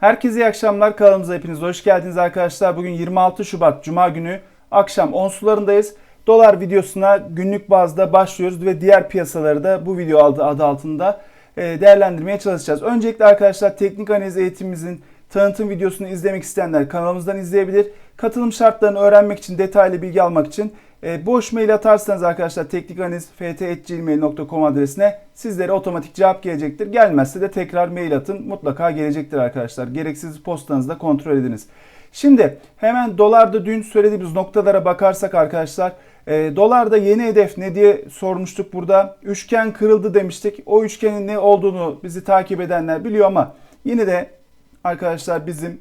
Herkese iyi akşamlar. Kanalımıza hepiniz hoş geldiniz arkadaşlar. Bugün 26 Şubat Cuma günü akşam 10 sularındayız. Dolar videosuna günlük bazda başlıyoruz ve diğer piyasaları da bu video adı, altında e, değerlendirmeye çalışacağız. Öncelikle arkadaşlar teknik analiz eğitimimizin tanıtım videosunu izlemek isteyenler kanalımızdan izleyebilir. Katılım şartlarını öğrenmek için, detaylı bilgi almak için e, boş mail atarsanız arkadaşlar teknikanaliz.ft.gmail.com adresine sizlere otomatik cevap gelecektir. Gelmezse de tekrar mail atın. Mutlaka gelecektir arkadaşlar. Gereksiz postanızı da kontrol ediniz. Şimdi hemen dolarda dün söylediğimiz noktalara bakarsak arkadaşlar e, dolarda yeni hedef ne diye sormuştuk burada. Üçgen kırıldı demiştik. O üçgenin ne olduğunu bizi takip edenler biliyor ama yine de arkadaşlar bizim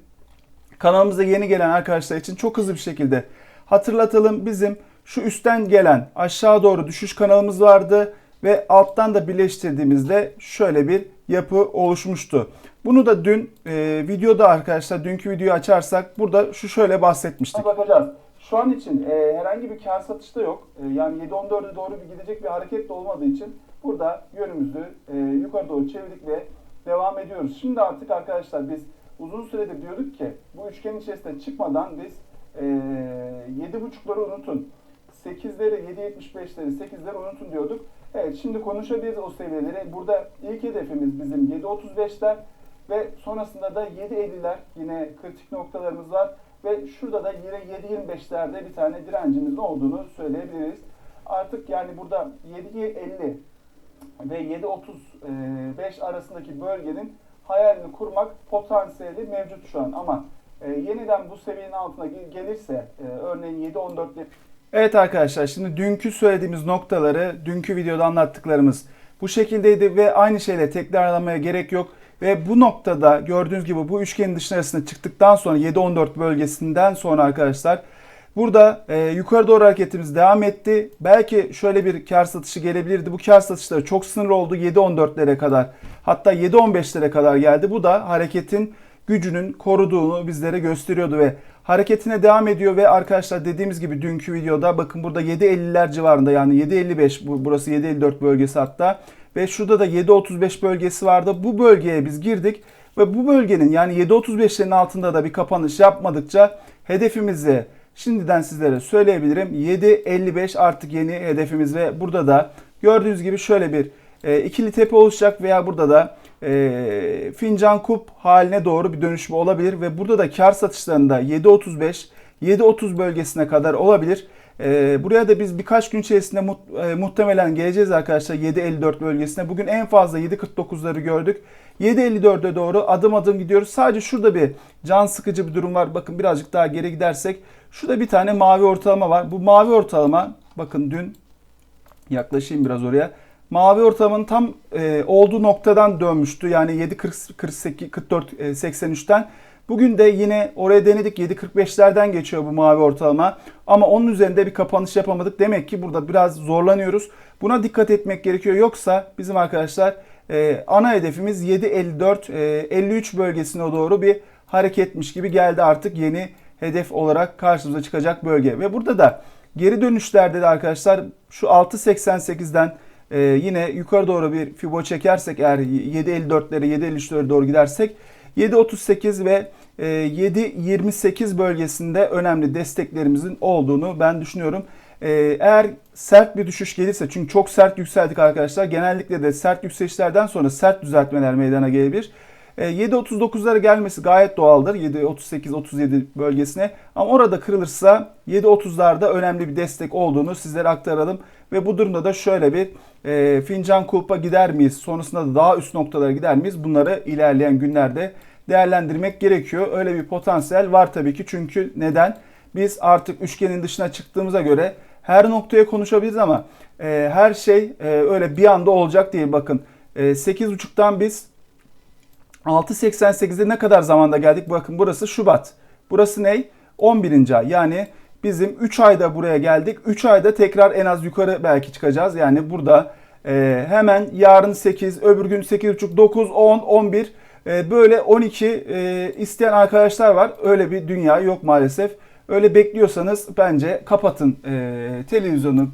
kanalımıza yeni gelen arkadaşlar için çok hızlı bir şekilde hatırlatalım. Bizim şu üstten gelen aşağı doğru düşüş kanalımız vardı ve alttan da birleştirdiğimizde şöyle bir yapı oluşmuştu. Bunu da dün e, videoda arkadaşlar dünkü videoyu açarsak burada şu şöyle bahsetmiştik. Bakacağız. Şu an için e, herhangi bir kar satışta yok. E, yani 7.14'e doğru bir gidecek bir hareket de olmadığı için burada yönümüzü e, yukarı doğru çevirdik ve devam ediyoruz. Şimdi artık arkadaşlar biz uzun süredir diyorduk ki bu üçgenin içerisinde çıkmadan biz e, 7.5'ları unutun. 8'leri, 7.75'leri, 8'leri unutun diyorduk. Evet şimdi konuşabiliriz o seviyeleri. Burada ilk hedefimiz bizim 7.35'ler ve sonrasında da 7.50'ler yine kritik noktalarımız var. Ve şurada da yine 7.25'lerde bir tane direncimizin olduğunu söyleyebiliriz. Artık yani burada 7.50 ve 7.35 arasındaki bölgenin hayalini kurmak potansiyeli mevcut şu an. Ama e, yeniden bu seviyenin altına gelirse e, örneğin 7.14'le Evet arkadaşlar şimdi dünkü söylediğimiz noktaları dünkü videoda anlattıklarımız bu şekildeydi ve aynı şeyle tekrarlamaya gerek yok. Ve bu noktada gördüğünüz gibi bu üçgenin dışına çıktıktan sonra 7-14 bölgesinden sonra arkadaşlar burada e, yukarı doğru hareketimiz devam etti. Belki şöyle bir kar satışı gelebilirdi. Bu kar satışları çok sınırlı oldu 7-14'lere kadar hatta 7-15'lere kadar geldi. Bu da hareketin gücünün koruduğunu bizlere gösteriyordu ve hareketine devam ediyor ve arkadaşlar dediğimiz gibi dünkü videoda bakın burada 7.50'ler civarında yani 7.55 burası 7.54 bölgesi hatta ve şurada da 7.35 bölgesi vardı. Bu bölgeye biz girdik ve bu bölgenin yani 7.35'lerin altında da bir kapanış yapmadıkça hedefimizi şimdiden sizlere söyleyebilirim. 7.55 artık yeni hedefimiz ve burada da gördüğünüz gibi şöyle bir e, ikili tepe oluşacak veya burada da e, fincan kup haline doğru bir dönüşme olabilir ve burada da kar satışlarında 7.35 7.30 bölgesine kadar olabilir. E, buraya da biz birkaç gün içerisinde mu, e, muhtemelen geleceğiz arkadaşlar 7.54 bölgesine. Bugün en fazla 7.49'ları gördük. 7.54'e doğru adım adım gidiyoruz. Sadece şurada bir can sıkıcı bir durum var. Bakın birazcık daha geri gidersek şurada bir tane mavi ortalama var. Bu mavi ortalama bakın dün yaklaşayım biraz oraya mavi ortalamanın tam e, olduğu noktadan dönmüştü. Yani 7.48 44 e, 83'ten. Bugün de yine oraya denedik 7.45'lerden geçiyor bu mavi ortalama. Ama onun üzerinde bir kapanış yapamadık. Demek ki burada biraz zorlanıyoruz. Buna dikkat etmek gerekiyor. Yoksa bizim arkadaşlar e, ana hedefimiz 7.54 e, 53 bölgesine doğru bir hareketmiş gibi geldi artık yeni hedef olarak karşımıza çıkacak bölge. Ve burada da geri dönüşlerde de arkadaşlar şu 6.88'den ee, yine yukarı doğru bir fibo çekersek eğer 7.54'lere 7.53'lere doğru gidersek 7.38 ve 7.28 e, bölgesinde önemli desteklerimizin olduğunu ben düşünüyorum. Ee, eğer sert bir düşüş gelirse çünkü çok sert yükseldik arkadaşlar. Genellikle de sert yükselişlerden sonra sert düzeltmeler meydana gelebilir. 7.39'lara ee, gelmesi gayet doğaldır. 7.38-37 bölgesine. Ama orada kırılırsa 7.30'larda önemli bir destek olduğunu sizlere aktaralım. Ve bu durumda da şöyle bir e, fincan kulpa gider miyiz? Sonrasında da daha üst noktalara gider miyiz? Bunları ilerleyen günlerde değerlendirmek gerekiyor. Öyle bir potansiyel var tabii ki. Çünkü neden? Biz artık üçgenin dışına çıktığımıza göre her noktaya konuşabiliriz ama e, her şey e, öyle bir anda olacak değil. Bakın e, 8.5'tan biz 6.88'de ne kadar zamanda geldik? Bakın burası Şubat. Burası ne? 11. ay. Yani bizim 3 ayda buraya geldik. 3 ayda tekrar en az yukarı belki çıkacağız. Yani burada e, hemen yarın 8, öbür gün 8.5, 9, 10, 11 e, böyle 12 e, isteyen arkadaşlar var. Öyle bir dünya yok maalesef. Öyle bekliyorsanız bence kapatın e, televizyonu,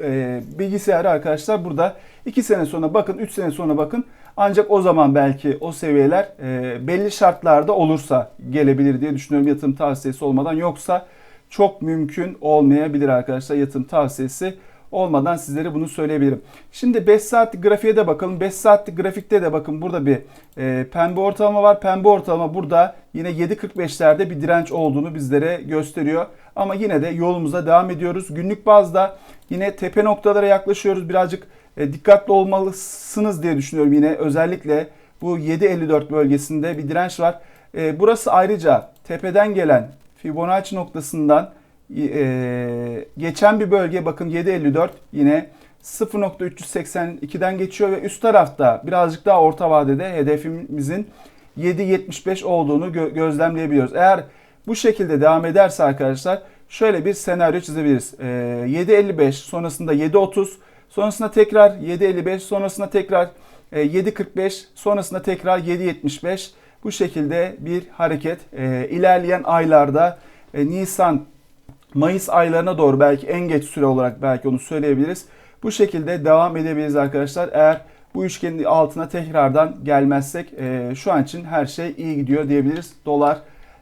e, bilgisayarı arkadaşlar burada 2 sene sonra bakın 3 sene sonra bakın Ancak o zaman belki o seviyeler e, belli şartlarda olursa gelebilir diye düşünüyorum yatırım tavsiyesi olmadan. Yoksa çok mümkün olmayabilir arkadaşlar yatırım tavsiyesi olmadan sizlere bunu söyleyebilirim. Şimdi 5 saatlik grafiğe de bakalım. 5 saatlik grafikte de bakın burada bir e, pembe ortalama var. Pembe ortalama burada yine 7.45'lerde bir direnç olduğunu bizlere gösteriyor. Ama yine de yolumuza devam ediyoruz. Günlük bazda yine tepe noktalara yaklaşıyoruz. Birazcık e, dikkatli olmalısınız diye düşünüyorum yine. Özellikle bu 7.54 bölgesinde bir direnç var. E, burası ayrıca tepeden gelen Fibonacci noktasından e, geçen bir bölge bakın 7.54 yine 0.382'den geçiyor ve üst tarafta birazcık daha orta vadede hedefimizin 7.75 olduğunu gö- gözlemleyebiliyoruz. Eğer bu şekilde devam ederse arkadaşlar şöyle bir senaryo çizebiliriz. E, 7.55 sonrasında 7.30 sonrasında tekrar 7.55 sonrasında tekrar e, 7.45 sonrasında tekrar 7.75 bu şekilde bir hareket e, ilerleyen aylarda e, Nisan Mayıs aylarına doğru belki en geç süre olarak belki onu söyleyebiliriz. Bu şekilde devam edebiliriz arkadaşlar. Eğer bu üçgenin altına tekrardan gelmezsek e, şu an için her şey iyi gidiyor diyebiliriz. Dolar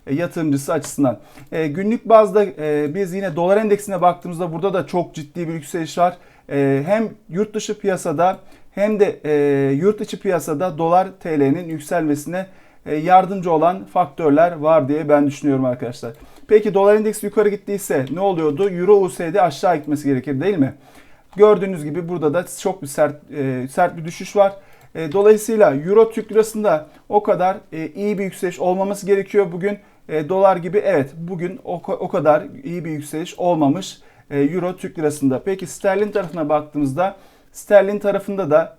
e, yatırımcısı açısından. E, günlük bazda e, biz yine dolar endeksine baktığımızda burada da çok ciddi bir yükseliş var. E, hem yurt dışı piyasada hem de e, yurt içi piyasada dolar TL'nin yükselmesine e, yardımcı olan faktörler var diye ben düşünüyorum arkadaşlar. Peki dolar endeksi yukarı gittiyse ne oluyordu? Euro USD aşağı gitmesi gerekir değil mi? Gördüğünüz gibi burada da çok bir sert e, sert bir düşüş var. Dolayısıyla Euro Türk Lirası'nda o kadar iyi bir yükseliş olmaması gerekiyor bugün. Dolar gibi evet bugün o, kadar iyi bir yükseliş olmamış Euro Türk Lirası'nda. Peki sterlin tarafına baktığımızda sterlin tarafında da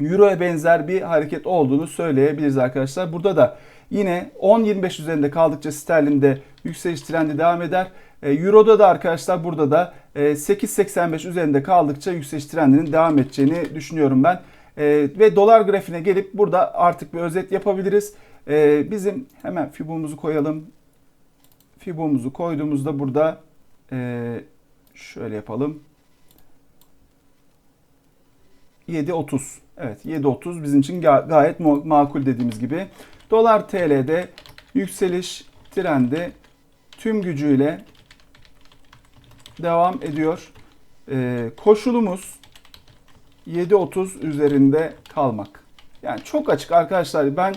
Euro'ya benzer bir hareket olduğunu söyleyebiliriz arkadaşlar. Burada da yine 10.25 üzerinde kaldıkça sterlinde yükseliş trendi devam eder. E, Euro'da da arkadaşlar burada da 8.85 üzerinde kaldıkça yükseliş trendinin devam edeceğini düşünüyorum ben. E, ve dolar grafiğine gelip burada artık bir özet yapabiliriz. E, bizim hemen Fibo'muzu koyalım. Fibo'muzu koyduğumuzda burada şöyle yapalım. 7.30. Evet 7.30 bizim için gayet makul dediğimiz gibi. Dolar TL'de yükseliş trendi tüm gücüyle devam ediyor. Ee, koşulumuz 7.30 üzerinde kalmak. Yani çok açık arkadaşlar. Ben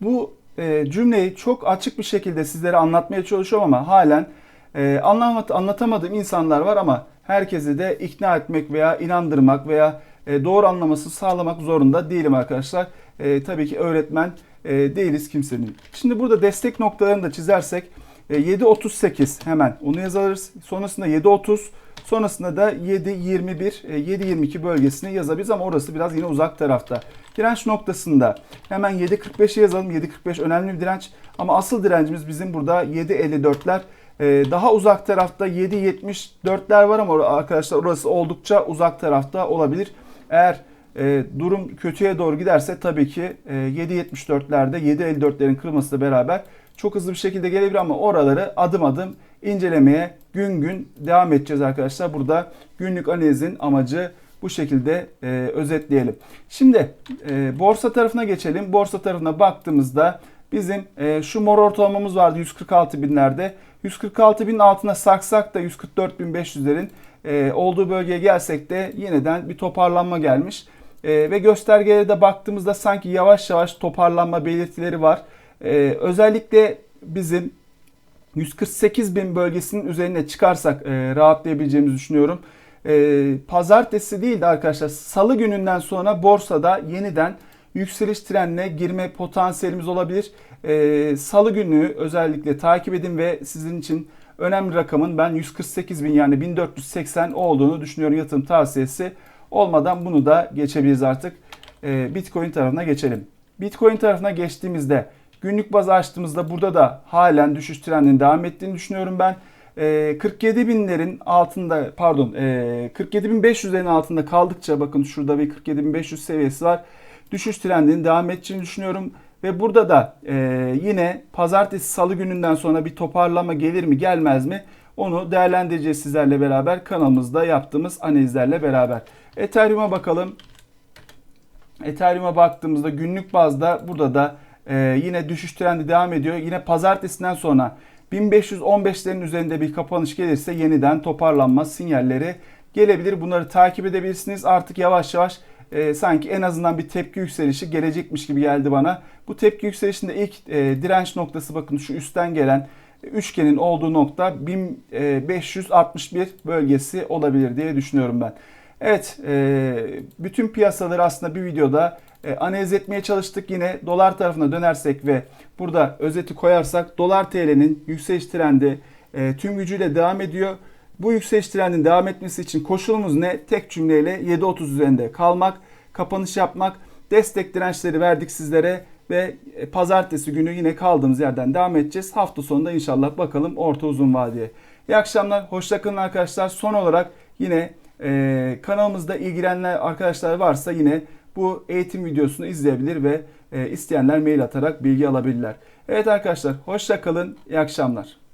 bu e, cümleyi çok açık bir şekilde sizlere anlatmaya çalışıyorum ama halen e, anlamat, anlatamadığım insanlar var ama herkesi de ikna etmek veya inandırmak veya e, doğru anlamasını sağlamak zorunda değilim arkadaşlar. E, tabii ki öğretmen e, değiliz kimsenin. Şimdi burada destek noktalarını da çizersek e, 7.38 hemen onu yazarız. Sonrasında 7.30 sonrasında da 7.21 e, 7.22 bölgesini yazabiliriz ama orası biraz yine uzak tarafta. Direnç noktasında hemen 7.45'i yazalım. 7.45 önemli bir direnç ama asıl direncimiz bizim burada 7.54'ler. Ee, daha uzak tarafta 7.74'ler var ama arkadaşlar orası oldukça uzak tarafta olabilir. Eğer e, durum kötüye doğru giderse tabii ki e, 7.74'lerde 7.54'lerin kırılmasıyla beraber çok hızlı bir şekilde gelebilir ama oraları adım adım incelemeye gün gün devam edeceğiz arkadaşlar. Burada günlük analizin amacı bu şekilde e, özetleyelim. Şimdi e, borsa tarafına geçelim. Borsa tarafına baktığımızda bizim e, şu mor ortalamamız vardı 146 binlerde. 146 binin altına saksak da 144 bin 500'lerin e, olduğu bölgeye gelsek de yeniden bir toparlanma gelmiş. E, ve göstergelere de baktığımızda sanki yavaş yavaş toparlanma belirtileri var. E, özellikle bizim 148 bin bölgesinin üzerine çıkarsak e, rahatlayabileceğimizi düşünüyorum. E, pazartesi değil de arkadaşlar salı gününden sonra borsada yeniden yükseliş trenine girme potansiyelimiz olabilir. E, salı günü özellikle takip edin ve sizin için önemli rakamın ben 148 bin yani 1480 olduğunu düşünüyorum yatırım tavsiyesi olmadan bunu da geçebiliriz artık. E, Bitcoin tarafına geçelim. Bitcoin tarafına geçtiğimizde günlük baz açtığımızda burada da halen düşüş trendinin devam ettiğini düşünüyorum ben. E, 47 binlerin altında pardon e, 47 bin 500'lerin altında kaldıkça bakın şurada bir 47 bin 500 seviyesi var. Düşüş trendinin devam edeceğini düşünüyorum. Ve burada da e, yine pazartesi salı gününden sonra bir toparlama gelir mi gelmez mi onu değerlendireceğiz sizlerle beraber kanalımızda yaptığımız analizlerle beraber. Ethereum'a bakalım. Ethereum'a baktığımızda günlük bazda burada da e, yine düşüş trendi devam ediyor. Yine pazartesinden sonra 1515'lerin üzerinde bir kapanış gelirse yeniden toparlanma sinyalleri gelebilir. Bunları takip edebilirsiniz. Artık yavaş yavaş e, sanki en azından bir tepki yükselişi gelecekmiş gibi geldi bana. Bu tepki yükselişinde ilk e, direnç noktası bakın şu üstten gelen üçgenin olduğu nokta 1561 bölgesi olabilir diye düşünüyorum ben. Evet, e, bütün piyasaları aslında bir videoda e, analiz etmeye çalıştık. Yine dolar tarafına dönersek ve burada özeti koyarsak dolar TL'nin yükseliş trendi e, tüm gücüyle devam ediyor. Bu yükseliş trendinin devam etmesi için koşulumuz ne? Tek cümleyle 7.30 üzerinde kalmak, kapanış yapmak, destek dirençleri verdik sizlere ve e, pazartesi günü yine kaldığımız yerden devam edeceğiz. Hafta sonunda inşallah bakalım orta uzun vadeye. İyi akşamlar, hoşça kalın arkadaşlar. Son olarak yine e, kanalımızda ilgilenenler arkadaşlar varsa yine bu eğitim videosunu izleyebilir ve e, isteyenler mail atarak bilgi alabilirler. Evet arkadaşlar hoşça kalın, iyi akşamlar.